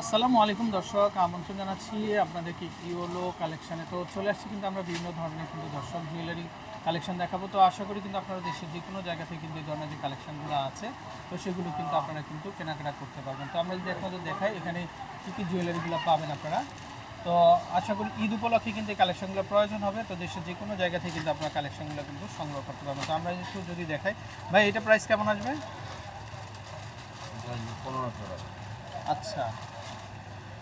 আসসালামু আলাইকুম দর্শক আমন্ত্রণ জানাচ্ছি আপনাদেরকে ইওলো কালেকশানে তো চলে আসছি কিন্তু আমরা বিভিন্ন ধরনের কিন্তু দর্শক জুয়েলারি কালেকশন দেখাবো। তো আশা করি কিন্তু আপনারা দেশের যে কোনো জায়গা থেকে কিন্তু এই ধরনের যে কালেকশনগুলো আছে তো সেগুলো কিন্তু আপনারা কিন্তু কেনাকাটা করতে পারবেন। তো আমরা যদি আপনাদের দেখাই এখানে কী কী জুয়েলারিগুলো পাবেন আপনারা? তো আশা করি ঈদ উপলক্ষে কিন্তু এই কালেকশনগুলো প্রয়োজন হবে। তো দেশের যে কোনো জায়গা থেকে কিন্তু আপনারা কালেকশনগুলো কিন্তু সংগ্রহ করতে পারবেন। তো আমরা একটু যদি দেখাই ভাই এটা প্রাইস কেমন আসবে? পনেরোশো আচ্ছা।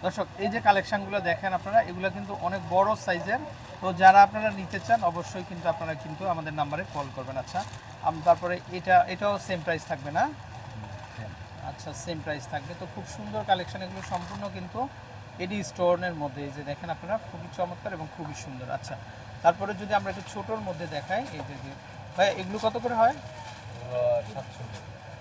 দর্শক এই যে কালেকশনগুলো দেখেন আপনারা এগুলো কিন্তু অনেক বড় সাইজের। তো যারা আপনারা নিতে চান অবশ্যই কিন্তু আপনারা কিন্তু আমাদের নাম্বারে কল করবেন। আচ্ছা আম- তারপরে এটা এটাও সেম প্রাইস থাকবে না? আচ্ছা সেম প্রাইস থাকবে। তো খুব সুন্দর কালেকশন এগুলো সম্পূর্ণ কিন্তু এডি স্টোনের মধ্যে। এই যে দেখেন আপনারা খুবই চমৎকার এবং খুবই সুন্দর। আচ্ছা তারপরে যদি আমরা একটু ছোটোর মধ্যে দেখাই এই যে ভাই এগুলো কত করে হয়? সাতশো।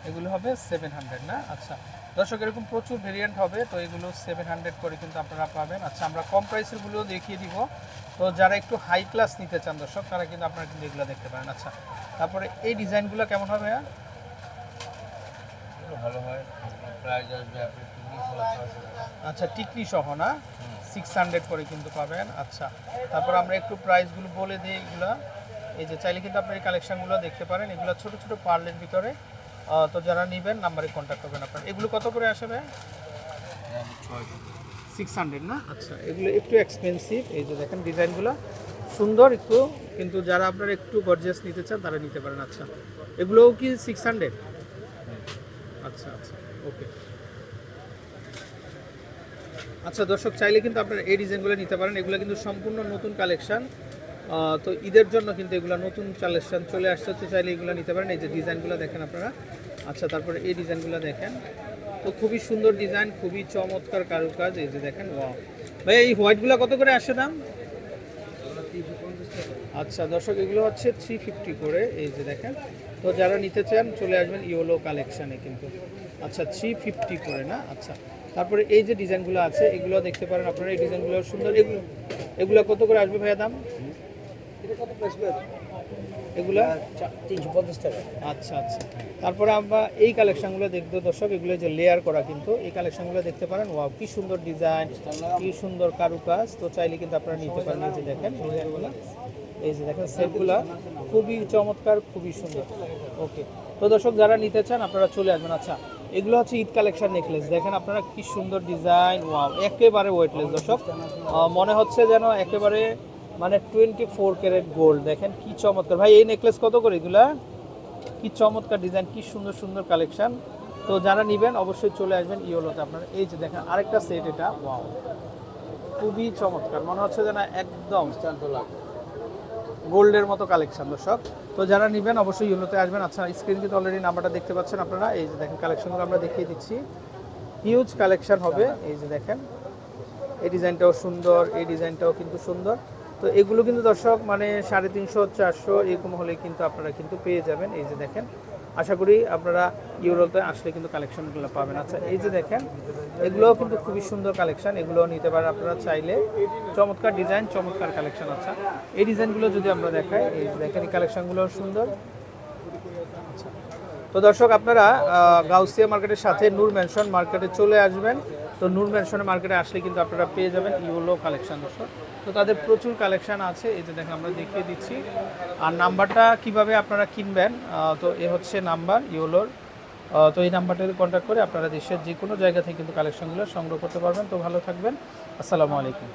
এগুলো হবে সেভেন হান্ড্রেড না? আচ্ছা দর্শক এরকম প্রচুর ভেরিয়েন্ট হবে তো এগুলো সেভেন হান্ড্রেড করে কিন্তু আপনারা পাবেন। আচ্ছা আমরা কম প্রাইসেরগুলো দেখিয়ে দিব। তো যারা একটু হাই ক্লাস নিতে চান দর্শক তারা কিন্তু আপনারা কিন্তু এগুলো দেখতে পারেন। আচ্ছা তারপরে এই ডিজাইনগুলো কেমন হবে? ভালো হয়। প্রাইস আসবে আচ্ছা টিকলি সহ না? সিক্স হান্ড্রেড করে কিন্তু পাবেন। আচ্ছা তারপর আমরা একটু প্রাইসগুলো বলে দিই এগুলো। এই যে চাইলে কিন্তু আপনার এই কালেকশনগুলো দেখতে পারেন। এগুলো ছোটো ছোটো পার্লের ভিতরে। তো যারা নেবেন নাম্বারে কন্ট্যাক্ট করবেন আপনার। এগুলো কত করে আসবে সিক্স হান্ড্রেড না? আচ্ছা এগুলো একটু এক্সপেন্সিভ এই যে দেখেন ডিজাইনগুলো। সুন্দর একটু কিন্তু যারা আপনারা একটু গর্জিয়াস নিতে চান তারা নিতে পারেন। আচ্ছা এগুলোও কি সিক্স হান্ড্রেড আচ্ছা আচ্ছা ওকে আচ্ছা দর্শক চাইলে কিন্তু আপনারা এই ডিজাইনগুলো নিতে পারেন। এগুলো কিন্তু সম্পূর্ণ নতুন কালেকশন তো ঈদের জন্য কিন্তু এগুলো নতুন কালেকশন চলে আসছে হচ্ছে চাইলে এগুলো নিতে পারেন। এই যে ডিজাইনগুলো দেখেন আপনারা। আচ্ছা তারপরে এই ডিজাইনগুলো দেখেন। তো খুবই সুন্দর ডিজাইন, খুবই চমৎকার কারুকাজ। এই যে দেখেন, ওয়াও। ভাই এই হোয়াইটগুলো কত করে আসে দাম? আচ্ছা দর্শক, এগুলো হচ্ছে থ্রি ফিফটি করে। এই যে দেখেন, তো যারা নিতে চান, চলে আসবেন ইয়োলো কালেকশানে কিন্তু। আচ্ছা থ্রি ফিফটি করে না? আচ্ছা তারপরে এই যে ডিজাইনগুলো আছে, এগুলো দেখতে পারেন আপনারা। এই ডিজাইনগুলো সুন্দর। এগুলো এগুলো কত করে আসবে ভাইয়া দাম? এগুলো? তিনশো পঞ্চাশ টাকা। আচ্ছা আচ্ছা। তারপরে আমরা এই কালেকশনগুলো দেখব দর্শক এগুলো যে লেয়ার করা কিন্তু এই কালেকশনগুলো দেখতে পারেন। ওয়াও কি সুন্দর ডিজাইন কি সুন্দর কারুকাজ। তো চাইলে কিন্তু আপনারা নিতে পারেন। এই যে দেখেন ডিজাইনগুলো এই যে দেখেন সেটগুলো খুবই চমৎকার খুবই সুন্দর। ওকে তো দর্শক যারা নিতে চান আপনারা চলে আসবেন। আচ্ছা এগুলো হচ্ছে ঈদ কালেকশন নেকলেস দেখেন আপনারা কি সুন্দর ডিজাইন ওয়াও একেবারে ওয়েটলেস দর্শক। মনে হচ্ছে যেন একেবারে মানে টোয়েন্টি ফোর ক্যারেট গোল্ড দেখেন কি চমৎকার। ভাই, এই নেকলেস কত করে এগুলা? কি চমৎকার ডিজাইন কি সুন্দর সুন্দর কালেকশন তো যারা নেবেন, অবশ্যই চলে আসবেন ইওলোতে আপনারা। এই যে দেখেন, আরেকটা সেট এটা। ওয়াও খুবই চমৎকার। মনে হচ্ছে যেন একদম গোল্ডের মতো কালেকশন দর্শক। তো যারা নেবেন, অবশ্যই ইউনোতে আসবেন। আচ্ছা স্ক্রিন কিন্তু অলরেডি নাম্বারটা দেখতে পাচ্ছেন আপনারা। এই যে দেখেন কালেকশনগুলো আমরা দেখিয়ে দিচ্ছি। হিউজ কালেকশন হবে। এই যে দেখেন, এই ডিজাইনটাও সুন্দর, এই ডিজাইনটাও কিন্তু সুন্দর। তো এগুলো কিন্তু দর্শক মানে সাড়ে তিনশো, চারশো, এরকম হলে কিন্তু আপনারা কিন্তু পেয়ে যাবেন। এই যে দেখেন, আশা করি আপনারা ইউরোতে আসলে কিন্তু কালেকশনগুলো পাবেন। আচ্ছা এই যে দেখেন, এগুলোও কিন্তু খুবই সুন্দর কালেকশন। এগুলো নিতে পারেন আপনারা চাইলে। চমৎকার ডিজাইন, চমৎকার কালেকশন। আচ্ছা এই ডিজাইনগুলো যদি আমরা দেখাই, এই যে দেখেন, এই কালেকশনগুলোও সুন্দর। তো দর্শক, আপনারা গাউসিয়া মার্কেটের সাথে নূর ম্যানশন মার্কেটে চলে আসবেন। তো নূর ম্যানশনের মার্কেটে আসলে কিন্তু আপনারা পেয়ে যাবেন ইউলো কালেকশন দর্শক। তো তাদের প্রচুর কালেকশন আছে, এই যে দেখেন আমরা দেখিয়ে দিচ্ছি। আর নাম্বারটা কীভাবে আপনারা কিনবেন? তো এ হচ্ছে নাম্বার ইউলোর তো এই নাম্বারটাতে কন্ট্যাক্ট করে আপনারা দেশের যে কোনো জায়গা থেকে কিন্তু কালেকশনগুলো সংগ্রহ করতে পারবেন। তো ভালো থাকবেন। আসসালামু আলাইকুম।